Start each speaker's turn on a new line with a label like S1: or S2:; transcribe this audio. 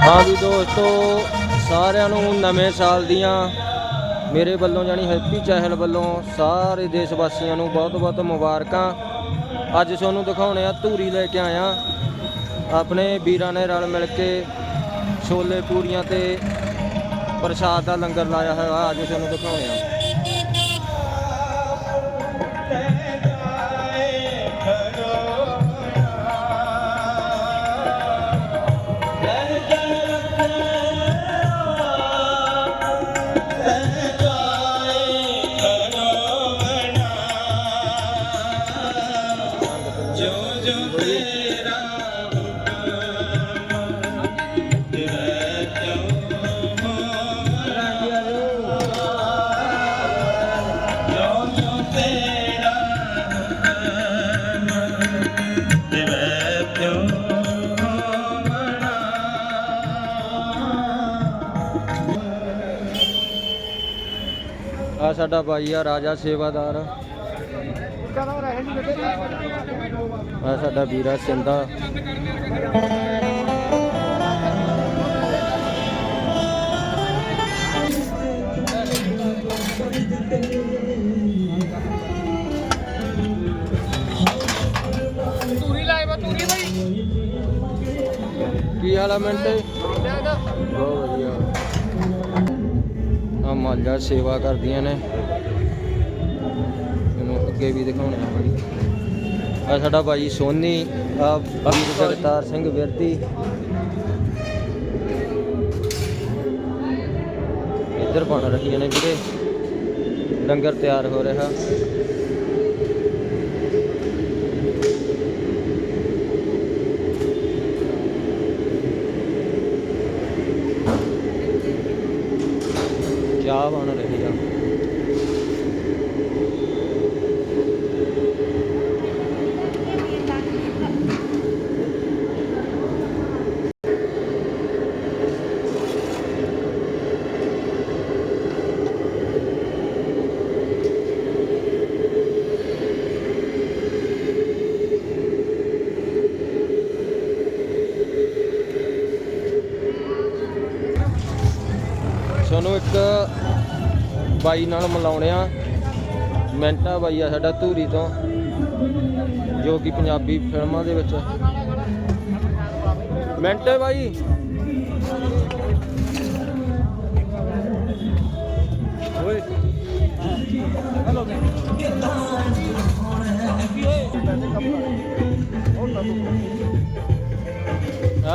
S1: ਹਾਂ ਵੀ ਦੋਸਤੋ, ਸਾਰਿਆਂ ਨੂੰ ਨਵੇਂ ਸਾਲ ਦੀਆਂ ਮੇਰੇ ਵੱਲੋਂ ਜਾਨੀ ਹੈਪੀ ਚਹਿਲ ਵੱਲੋਂ ਸਾਰੇ ਦੇਸ਼ ਵਾਸੀਆਂ ਨੂੰ ਬਹੁਤ-ਬਹੁਤ ਮੁਬਾਰਕਾਂ। ਅੱਜ ਤੁਹਾਨੂੰ ਦਿਖਾਉਣੇ ਆ ਧੂਰੀ ਲੈ ਕੇ ਆਇਆ ਆਪਣੇ ਵੀਰਾਂ ਨੇ ਰਲ ਮਿਲ ਕੇ ਛੋਲੇ ਪੂਰੀਆਂ ਤੇ ਪ੍ਰਸ਼ਾਦ ਦਾ ਲੰਗਰ ਲਾਇਆ ਹੋਇਆ, ਅੱਜ ਤੁਹਾਨੂੰ ਦਿਖਾਉਣੇ ਆ। ਆ ਸਾਡਾ ਭਾਈ ਆ ਰਾਜਾ ਸੇਵਾਦਾਰ। ਆ ਸਾਡਾ ਵੀਰਾ ਸਿੰਦਾ ਕੀ ਹਾਲ ਆ ਮਿੰਟੇ? ਬਹੁਤ ਵਧੀਆ। ਆ ਮਾਲਜਾ ਸੇਵਾ ਕਰਦੀਆਂ ਨੇ। ਅੱਗੇ ਵੀ ਦਿਖਾਉਣੇ ਆ ਬੜੀ ਆ ਸਾਡਾ ਭਾਈ ਸੋਨੀ ਆ ਵੀਰ ਜਗਤਾਰ ਸਿੰਘ ਵਿਰਦੀ ਇੱਧਰ ਬਣ ਰਹੀਆਂ ਨੇ ਵੀਰੇ। ਲੰਗਰ ਤਿਆਰ ਹੋ ਰਿਹਾ। ਚਾਹ ਬਣ ਰਹੀ ਆ। ਤੁਹਾਨੂੰ ਇੱਕ ਬਾਈ ਨਾਲ ਮਿਲਾਉਣੇ ਆ। ਮੈਂਟਾ ਬਾਈ ਆ ਸਾਡਾ ਧੂਰੀ ਤੋਂ, ਜੋ ਕਿ ਪੰਜਾਬੀ ਫਿਲਮਾਂ ਦੇ ਵਿੱਚ। ਮੈਂਟੇ ਬਾਈ। ਓਏ।